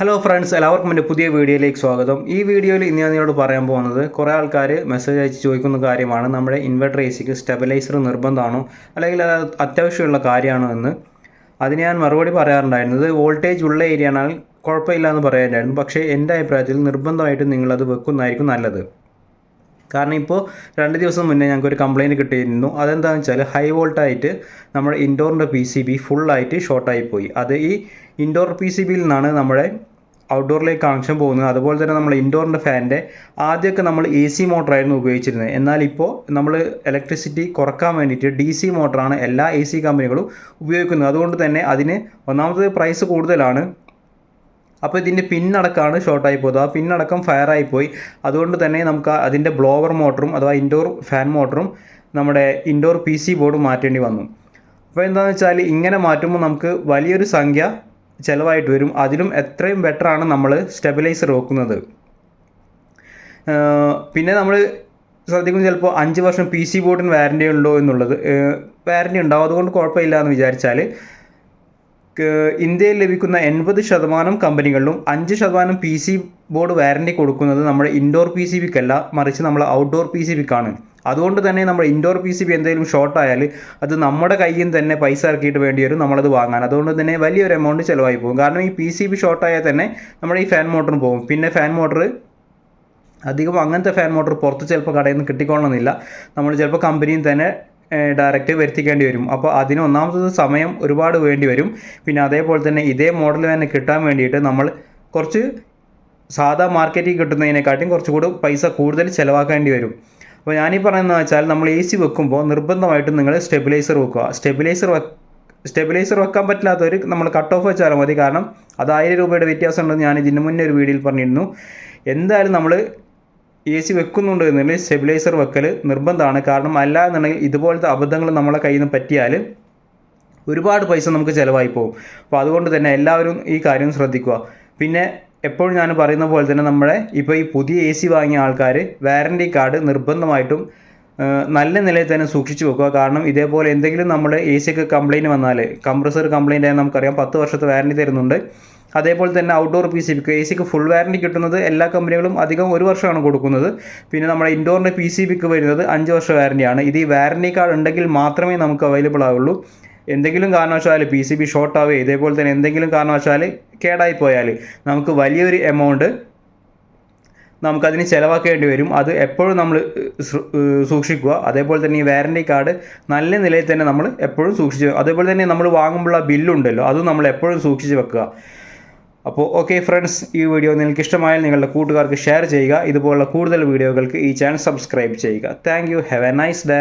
Hello friends എല്ലാവർക്കും എന്റെ പുതിയ വീഡിയോയിലേക്ക് സ്വാഗതം. ഈ വീഡിയോയിൽ ഇന്ന് ഞാൻ നിങ്ങളോട് പറയാൻ പോകുന്നത് കുറേ ആൾക്കാർ മെസ്സേജ് അയച്ച് ചോദിക്കുന്ന കാര്യമാണ്. നമ്മുടെ ഇൻവെർട്ടർ എ സിക്ക് സ്റ്റെബിലൈസർ നിർബന്ധമാണോ? അല്ലെങ്കിൽ അത് അത്യാവശ്യമുള്ള കാര്യമാണോ എന്ന്. അതിന് ഞാൻ മറുപടി പറയാറുണ്ടായിരുന്നത് വോൾട്ടേജ് ഉള്ള ഏരിയ ആണെങ്കിൽ കുഴപ്പമില്ല എന്ന് പറയാനായിരുന്നു. പക്ഷേ എന്റെ അഭിപ്രായത്തിൽ നിർബന്ധമായിട്ടും നിങ്ങളത് വെക്കുന്നതായിരിക്കും നല്ലത്. കാരണം ഇപ്പോൾ രണ്ട് ദിവസം മുന്നേ ഞങ്ങൾക്ക് ഒരു കംപ്ലയിന്റ് കിട്ടിയിരുന്നു അതെന്താണെന്ന് വെച്ചാൽ ഹൈ വോൾട്ടായിട്ട് നമ്മുടെ ഇൻഡോറിന്റെ പി സി ബി ഫുള്ളായിട്ട് ഷോർട്ടായി പോയി. അത് ഈ ഇൻഡോർ പി സി ബിയിൽ നിന്നാണ് നമ്മുടെ ഔട്ട്ഡോറിലേക്ക് കണക്ഷൻ പോകുന്നത്. അതുപോലെ തന്നെ നമ്മൾ ഇൻഡോറിന്റെ ഫാനിന്റെ ആദ്യമൊക്കെ നമ്മൾ എ സി മോട്ടറായിരുന്നു ഉപയോഗിച്ചിരുന്നത്. എന്നാൽ ഇപ്പോൾ നമ്മൾ ഇലക്ട്രിസിറ്റി കുറയ്ക്കാൻ വേണ്ടിയിട്ട് ഡി സി മോട്ടറാണ് എല്ലാ എ സി കമ്പനികളും ഉപയോഗിക്കുന്നത്. അതുകൊണ്ട് തന്നെ അതിന് ഒന്നാമത് പ്രൈസ് കൂടുതലാണ്. അപ്പോൾ ഇതിന്റെ പിന്നടക്കമാണ് ഷോർട്ടായി പോയത് ആ പിന്നടക്കം ഫയറായി പോയി അതുകൊണ്ട് തന്നെ നമുക്ക് അതിന്റെ ബ്ലോവർ മോട്ടറും അഥവാ ഇൻഡോർ ഫാൻ മോട്ടറും നമ്മുടെ ഇൻഡോർ പി സി ബോർഡും മാറ്റേണ്ടി വന്നു. അപ്പോൾ എന്താണെന്ന് വെച്ചാൽ ഇങ്ങനെ മാറ്റുമ്പോൾ നമുക്ക് വലിയൊരു സംഖ്യ ചിലവായിട്ട് വരും. അതിലും എത്രയും ബെറ്ററാണ് നമ്മൾ സ്റ്റെബിലൈസർ വെക്കുന്നത്. പിന്നെ നമ്മൾ ശ്രദ്ധിക്കും ചിലപ്പോൾ അഞ്ച് വർഷം പി സി ബോർഡിന് വാറന്റി ഉണ്ടോ എന്നുള്ളത് വാറന്റി ഉണ്ടാവും. അതുകൊണ്ട് കുഴപ്പമില്ല എന്ന് വിചാരിച്ചാൽ ഇന്ത്യയിൽ ലഭിക്കുന്ന എൺപത് ശതമാനം കമ്പനികളിലും അഞ്ച് ശതമാനം പി സി ബോർഡ് വാറണ്ടി കൊടുക്കുന്നത് നമ്മുടെ ഇൻഡോർ പി സി ബിക്കല്ല മറിച്ച് നമ്മൾ ഔട്ട്ഡോർ പി സി ബിക്കാണ് അതുകൊണ്ട് തന്നെ നമ്മുടെ ഇൻഡോർ പി സി ബി എന്തെങ്കിലും ഷോർട്ട് ആയാൽ അത് നമ്മുടെ കയ്യിൽ നിന്ന് തന്നെ പൈസ ഇറക്കിയിട്ട് വേണ്ടി വരും നമ്മളത് വാങ്ങാൻ. അതുകൊണ്ട് തന്നെ വലിയൊരു എമൗണ്ട് ചിലവായി പോകും. കാരണം ഈ പി സി ബി ഷോർട്ട് ആയാൽ തന്നെ നമ്മുടെ ഈ ഫാൻ മോട്ടറിന് പോകും. പിന്നെ ഫാൻ മോട്ടർ അധികം അങ്ങനത്തെ ഫാൻ മോട്ടർ പുറത്ത് ചിലപ്പോൾ കടയിൽ നിന്ന് കിട്ടിക്കൊള്ളണമെന്നില്ല. നമ്മൾ ചിലപ്പോൾ കമ്പനിയിൽ തന്നെ ഡയറക്റ്റ് വരുത്തിക്കേണ്ടി വരും. അപ്പോൾ അതിന് ഒന്നാമത്തത് സമയം ഒരുപാട് വേണ്ടി വരും. പിന്നെ അതേപോലെ തന്നെ ഇതേ മോഡൽ തന്നെ കിട്ടാൻ വേണ്ടിയിട്ട് നമ്മൾ കുറച്ച് സാധാ മാർക്കറ്റിൽ കിട്ടുന്നതിനെക്കാട്ടിയും കുറച്ചുകൂടി പൈസ കൂടുതൽ ചിലവാക്കേണ്ടി വരും. അപ്പോൾ ഞാനീ പറയുന്നത് വെച്ചാൽ നമ്മൾ എ സി വെക്കുമ്പോൾ നിർബന്ധമായിട്ടും നിങ്ങൾ സ്റ്റെബിലൈസർ വെക്കുക. സ്റ്റെബിലൈസർ സ്റ്റെബിലൈസർ വെക്കാൻ പറ്റില്ലാത്തവർ നമ്മൾ കട്ട് ഓഫ് വെച്ചാൽ മതി. കാരണം അത് ആയിരം രൂപയുടെ വ്യത്യാസം ഉണ്ടെന്ന് ഞാൻ ഇതിന് മുന്നേ ഒരു വീഡിയോയിൽ പറഞ്ഞിരുന്നു. എന്തായാലും നമ്മൾ എ സി വെക്കുന്നുണ്ട് എന്നുണ്ടെങ്കിൽ സ്റ്റെബിലൈസർ വെക്കൽ നിർബന്ധമാണ്. കാരണം അല്ല എന്നുണ്ടെങ്കിൽ ഇതുപോലത്തെ അബദ്ധങ്ങൾ നമ്മളെ കയ്യിൽ നിന്ന് പറ്റിയാൽ ഒരുപാട് പൈസ നമുക്ക് ചിലവായി പോകും. അപ്പോൾ അതുകൊണ്ട് തന്നെ എല്ലാവരും ഈ കാര്യം ശ്രദ്ധിക്കുക. പിന്നെ എപ്പോഴും ഞാൻ പറയുന്ന പോലെ തന്നെ നമ്മുടെ ഇപ്പോൾ ഈ പുതിയ എ സി വാങ്ങിയ ആൾക്കാർ വാറന്റി കാർഡ് നിർബന്ധമായിട്ടും നല്ല നിലയിൽ തന്നെ സൂക്ഷിച്ചു വെക്കുക. കാരണം ഇതേപോലെ എന്തെങ്കിലും നമ്മൾ എ സിക്ക് കംപ്ലയിന്റ് വന്നാൽ കംപ്രസർ കംപ്ലയിന്റ് ആയാൽ നമുക്കറിയാം പത്ത് വർഷത്തെ വാറണ്ടി തരുന്നുണ്ട്. അതേപോലെ തന്നെ ഔട്ട്ഡോർ പി സി ബിക്ക് എ സിക്ക് ഫുൾ വാറണ്ടി കിട്ടുന്നത് എല്ലാ കമ്പനികളും അധികം ഒരു വർഷമാണ് കൊടുക്കുന്നത്. പിന്നെ നമ്മുടെ ഇൻഡോറിന്റെ പി സി ബിക്ക് വരുന്നത് അഞ്ച് വർഷം വാറണ്ടിയാണ് ഇത് ഈ വാറണ്ടി കാർഡ് ഉണ്ടെങ്കിൽ മാത്രമേ നമുക്ക് അവൈലബിൾ ആവുള്ളൂ. എന്തെങ്കിലും കാരണവശാൽ പി സി ബി ഷോർട്ട് ആവുകയോ ഇതേപോലെ തന്നെ എന്തെങ്കിലും കാരണവശാൽ കേടായി പോയാൽ നമുക്ക് വലിയൊരു എമൗണ്ട് നമുക്കതിന് ചിലവാക്കേണ്ടി വരും. അത് എപ്പോഴും നമ്മൾ സൂക്ഷിക്കുക. അതേപോലെ തന്നെ ഈ വാറന്റി കാർഡ് നല്ല നിലയിൽ തന്നെ നമ്മൾ എപ്പോഴും സൂക്ഷിച്ച് അതേപോലെ തന്നെ നമ്മൾ വാങ്ങുമ്പോഴുള്ള ബില്ലുണ്ടല്ലോ അതും നമ്മൾ എപ്പോഴും സൂക്ഷിച്ച് വെക്കുക. അപ്പോൾ ഓക്കെ ഫ്രണ്ട്സ് ഈ വീഡിയോ നിങ്ങൾക്ക് ഇഷ്ടമായാൽ നിങ്ങളുടെ കൂട്ടുകാർക്ക് ഷെയർ ചെയ്യുക. ഇതുപോലുള്ള കൂടുതൽ വീഡിയോകൾക്ക് ഈ ചാനൽ സബ്സ്ക്രൈബ് ചെയ്യുക. Thank you. Have a nice day.